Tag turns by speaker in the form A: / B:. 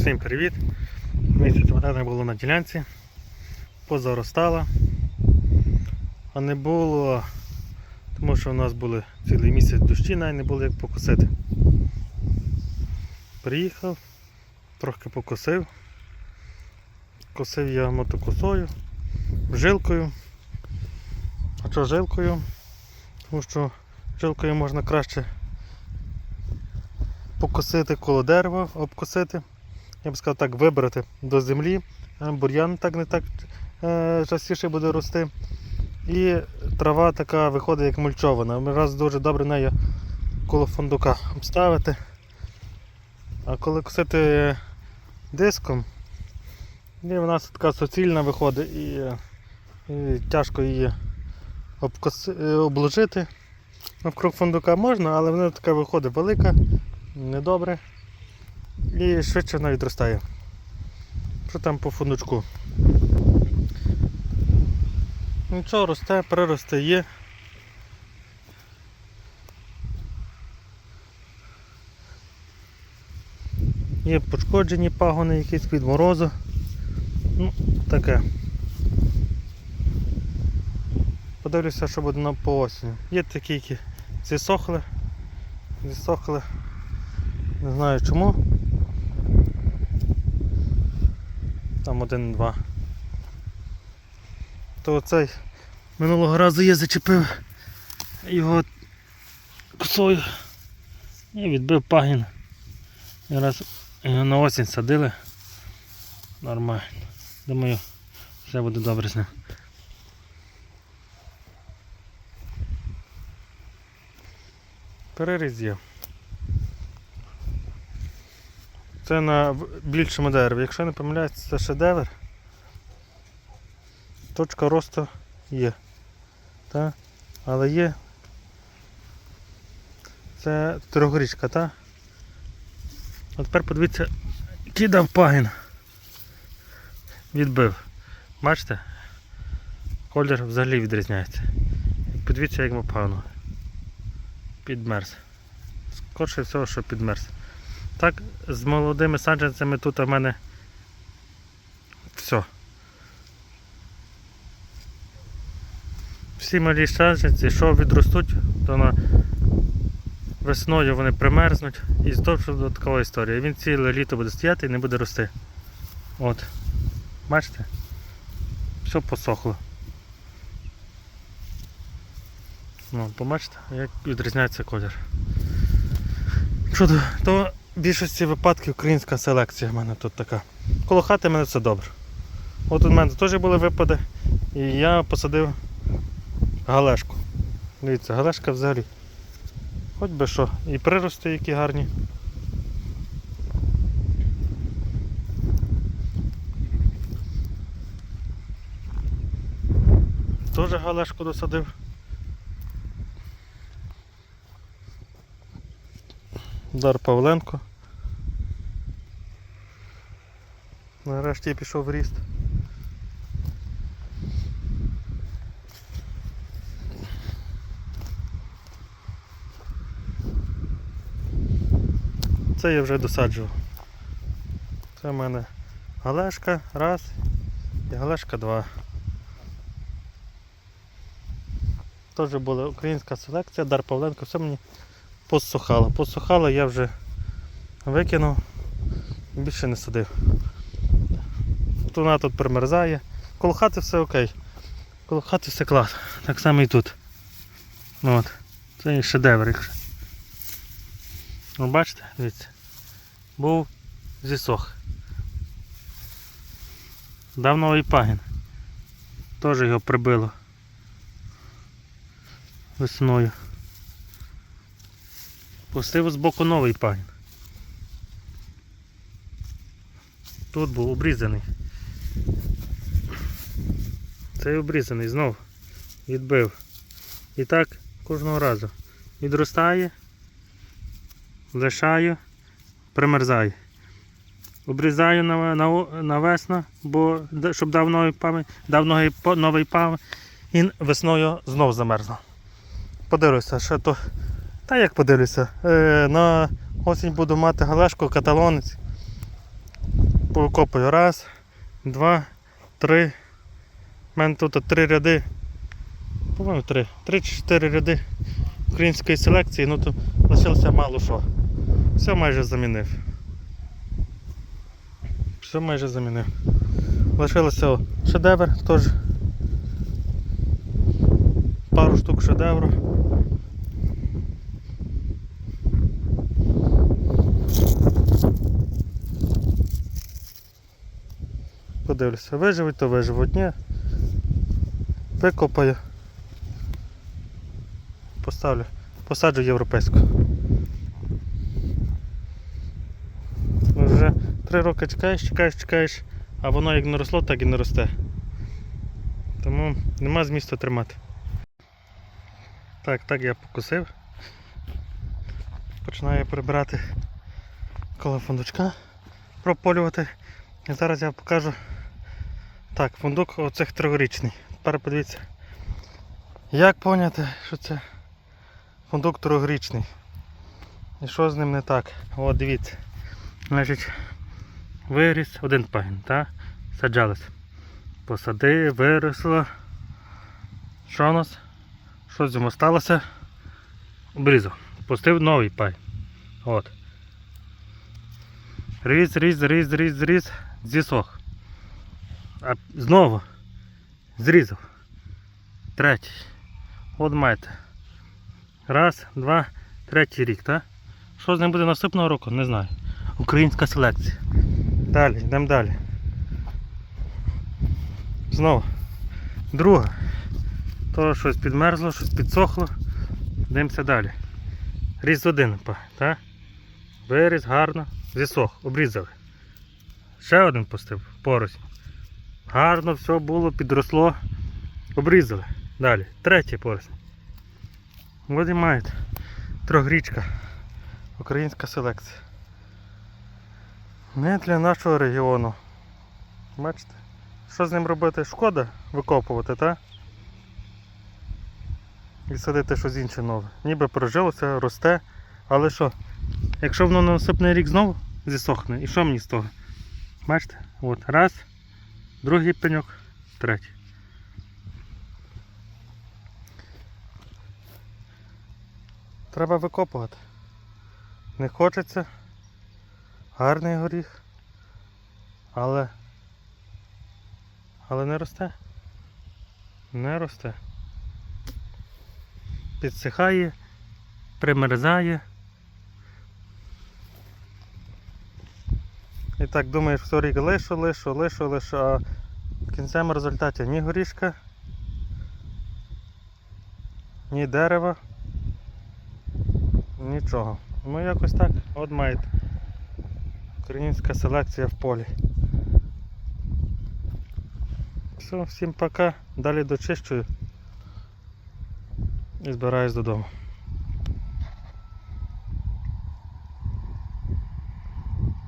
A: Всім привіт! Місяць вода не було на ділянці, позаростала, а не було, тому що у нас були цілий місяць дощі, навіть не було як покосити. Приїхав, трохи покосив. Косив я мотокосою, жилкою. А що жилкою? Тому що жилкою можна краще покосити коло дерева, обкосити. Я б сказав так, вибрати до землі. Е, Бур'ян так не так е, частіше буде рости. І трава така виходить як мульчована. Ми раз дуже добре нею коло фундука обставити. А коли косити диском, і вона така суцільна виходить і, і тяжко її обкоси, е, обложити. Навкруг фундука можна, але вона така виходить велика, недобре і швидше вона відростає. Що там по фундучку? Нічого росте, приросте є. Є пошкоджені пагони якісь від морозу. Ну, таке. Подивлюся, що буде на по осінню. Є такі, які зісохли. Зісохли. Не знаю чому. Там один-два. То цей минулого разу я зачепив його косою і відбив пагін. І раз його на осінь садили. Нормально. Думаю, все буде добре з ним. Переріз є. Це на більшому дереві. Якщо не помиляюсь, це шедевр. Точка росту є. Та? Але є. Це трьохрічка, так? А тепер подивіться, кидав пагін. Відбив. Бачите? Колір взагалі відрізняється. Подивіться, як погано. Підмерз. Скорше всього, що підмерз. Так, з молодими саджанцями тут у мене все. Всі малі саджанці, що відростуть, то на весною вони примерзнуть і знову додаткова історія. Він ціле літо буде стояти і не буде рости. От. Бачите? Все посохло. Ну, побачите, як відрізняється колір. Що то, більшості випадків українська селекція в мене тут така. Коло хати мене все добре. От у мене теж були випади, і я посадив галешку. Дивіться, галешка взагалі. Хоч би що. І прирости які гарні. Теж галешку досадив. Дар Павленко. Нарешті пішов ріст. Це я вже досаджував. Це в мене галешка раз і галешка два. Теж була українська селекція, Дар Павленко, все мені посухало. Посухало я вже викинув більше не садив. От вона тут примерзає. Коло хати все окей. Коло хати все клас. Так само і тут. От. Це є шедевр. якщо. Ну бачите, дивіться. Був зісох. Дав новий пагін. Теж його прибило. Весною. Пустив з боку новий пагін. Тут був обрізаний. Цей обрізаний знов відбив. І так кожного разу. Відростає, лишаю, примерзає. Обрізаю на, на, на весну, бо щоб дав новий пам'ять, дав новий, пам'ять, і весною знов замерзла. Подивлюся, що то. Та як подивлюся, е, на осінь буду мати галешку, каталонець. Покопаю. Раз, два, три. У мене тут три ряди. По-моєму, три. Три чи чотири ряди української селекції, ну то лишилося мало що. Все майже замінив. Все майже замінив. Лишилося шедевр теж. Пару штук шедевру. Подивлюся, виживуть, то виживуть, ні. Викопаю. Поставлю. Посаджу європейську. Вже три роки чекаєш, чекаєш, чекаєш, а воно як не росло, так і не росте. Тому нема змісту тримати. Так, так я покусив. Починаю прибирати коло фундучка, прополювати. І зараз я покажу. Так, фундук оцих трьохрічний. Тепер подивіться. Як поняти, що це фундук трьохрічний? І що з ним не так? От дивіться. Значить, виріс один пагін, так? Саджалось. Посади, виросло. Що у нас? Що з ньому сталося? Обрізав. Пустив новий пай. От. Різ, різ, різ, різ, різ, зісох. А знову зрізав. Третій. От маєте. Раз, два, третій рік, так? Що з ним буде наступного року? Не знаю. Українська селекція. Далі, йдемо далі. Знову. Друга. То щось підмерзло, щось підсохло. Йдемося далі. Різ один, так? Виріз, гарно, зісох, обрізали. Ще один пустив, порось. Гарно все було, підросло. Обрізали. Далі. Третій порось. От і маєте. Трьохрічка. Українська селекція. Не для нашого регіону. Бачите? Що з ним робити? Шкода викопувати, так? І садити щось інше нове. Ніби прожилося, росте. Але що? Якщо воно на наступний рік знову зісохне, і що мені з того? Бачите? От, раз, другий пеньок, третій. Треба викопувати. Не хочеться. Гарний горіх. Але. Але не росте. Не росте. Підсихає, примерзає. І так думаєш, все рік лишу, лишу, лишу, лишу, а в кінцевому результаті ні горішка, ні дерева, нічого. Ну якось так, от маєте. Українська селекція в полі. Все, всім пока. Далі дочищую і збираюсь додому.